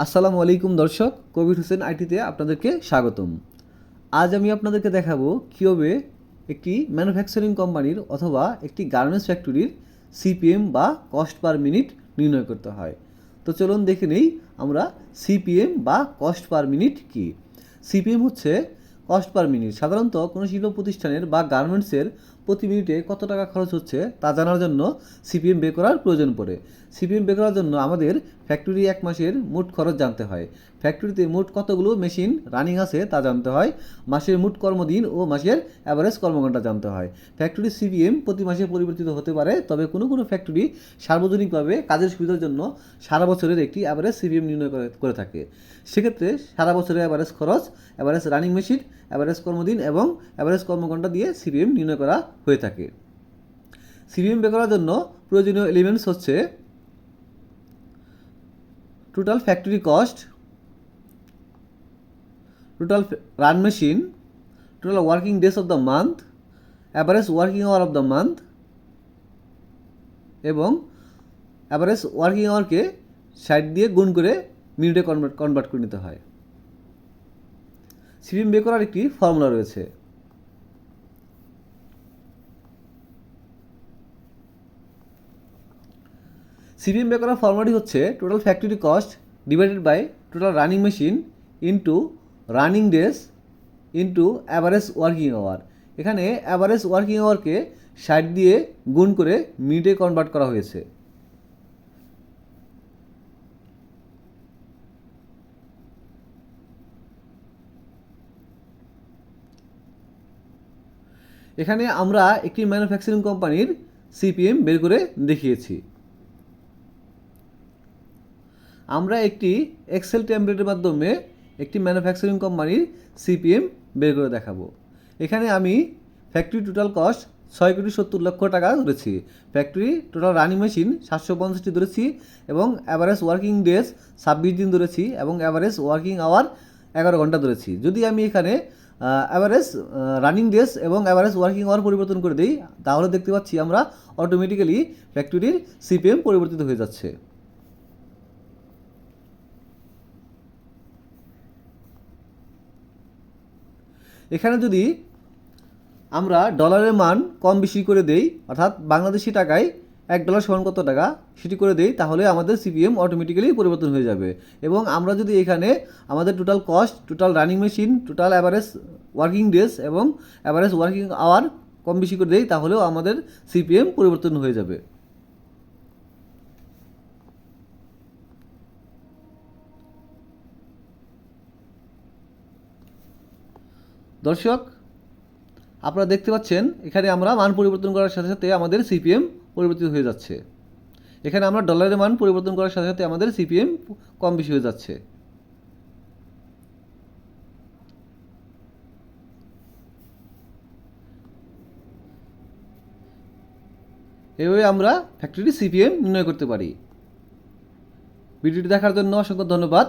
আসসালামু আলাইকুম দর্শক, কবির হোসেন আইটিতে আপনাদেরকে স্বাগতম। আজ আমি আপনাদেরকে দেখাবো কীভাবে একটি ম্যানুফ্যাকচারিং কোম্পানির অথবা একটি গার্মেন্টস ফ্যাক্টরির সিপিএম বা কস্ট পার মিনিট নির্ণয় করতে হয়। তো চলুন দেখে নেই আমরা সিপিএম বা কস্ট পার মিনিট কী। সিপিএম হচ্ছে কস্ট পার মিনিট। সাধারণত কোনো শিল্প প্রতিষ্ঠানের বা গার্মেন্টসের প্রতি মিনিটে কত টাকা খরচ হচ্ছে তা জানার জন্য সিপিএম বের করার প্রয়োজন পড়ে। সিপিএম বের করার জন্য আমাদের ফ্যাক্টরি এক মাসের মোট খরচ জানতে হয়। ফ্যাক্টরিতে মোট কতগুলো মেশিন রানিং আছে তা জানতে হয়। মাসের মোট কর্মদিন ও মাসের অ্যাভারেজ কর্মঘণ্টা জানতে হয়। ফ্যাক্টরি সিপিএম প্রতি মাসে পরিবর্তিত হতে পারে, তবে কোনো কোনো ফ্যাক্টরি সার্বজনীনভাবে কাজের সুবিধার জন্য সারা বছরের একটি অ্যাভারেজ সিপিএম নির্ণয় করে থাকে। সেক্ষেত্রে সারা বছরের অ্যাভারেজ খরচ অ্যাভারেজ রানিং মেশিন অ্যাভারেজ কর্মদিন এবং অ্যাভারেজ কর্মঘণ্টা দিয়ে সিপিএম নির্ণয় করা হয়ে থাকে। সিপিএম বের করার জন্য প্রয়োজনীয় এলিমেন্টস হচ্ছে total factory cost total run machine total working days of the month average working hour of the month এবং অ্যাভারেজ ওয়ার্কিং আওয়ারকে ষাট দিয়ে গুণ করে মিনিটে কনভার্ট কনভার্ট করে নিতে হয়। সিপিএম বের করার একটি ফর্মুলা রয়েছে। সিপিএম বের করার ফর্মুলাটি হচ্ছে total factory cost divided by total running machine into running days into average working hour এখানে অ্যাভারেজ ওয়ার্কিং আওয়ারকে ষাট দিয়ে গুণ করে মিনিটে কনভার্ট করা হয়েছে। এখানে আমরা একটি ম্যানুফ্যাকচারিং কোম্পানির সিপিএম বের করে দেখিয়েছি। আমরা একটি এক্সেল টেমপ্লেটের মাধ্যমে একটি ম্যানুফ্যাকচারিং কোম্পানির সিপিএম বের করে দেখাবো। এখানে আমি ফ্যাক্টরি টোটাল কস্ট ছয় কোটি সত্তর লক্ষ টাকা ধরেছি। ফ্যাক্টরি টোটাল রানিং মেশিন সাতশো পঞ্চাশটি ধরেছি এবং অ্যাভারেজ ওয়ার্কিং ডেজ ছাব্বিশ দিন ধরেছি এবং অ্যাভারেজ ওয়ার্কিং আওয়ার এগারো ঘণ্টা ধরেছি। যদি আমি এখানে অ্যাভারেজ রানিং ডেজ এবং অ্যাভারেজ ওয়ার্কিং আওয়ার পরিবর্তন করে দিই, তাহলে দেখতে পাচ্ছি আমরা অটোমেটিক্যালি ফ্যাক্টরির সিপিএম পরিবর্তিত হয়ে যাচ্ছে। এখানে যদি আমরা ডলারের মান কম বেশি করে দেই, অর্থাৎ বাংলাদেশি টাকায় এক ডলার সমান কত টাকা, সেটি করে দেই, তাহলে আমাদের সিপিএম অটোমেটিক্যালি পরিবর্তন হয়ে যাবে। এবং আমরা যদি এখানে আমাদের total cost total running machine total average working days এবং অ্যাভারেজ ওয়ার্কিং আওয়ার কম বেশি করে দেই, তাহলেও আমাদের সিপিএম পরিবর্তন হয়ে যাবে। দর্শক, আপনারা দেখতে পাচ্ছেন, এখানে আমরা মান পরিবর্তন করার সাথে সাথে আমাদের সিপিএম পরিবর্তিত হয়ে যাচ্ছে। এখানে আমরা ডলারের মান পরিবর্তন করার সাথে সাথে আমাদের সিপিএম কম বেশি হয়ে যাচ্ছে। এভাবে আমরা ফ্যাক্টরি সিপিএম নির্ণয় করতে পারি। ভিডিওটি দেখার জন্য অসংখ্য ধন্যবাদ।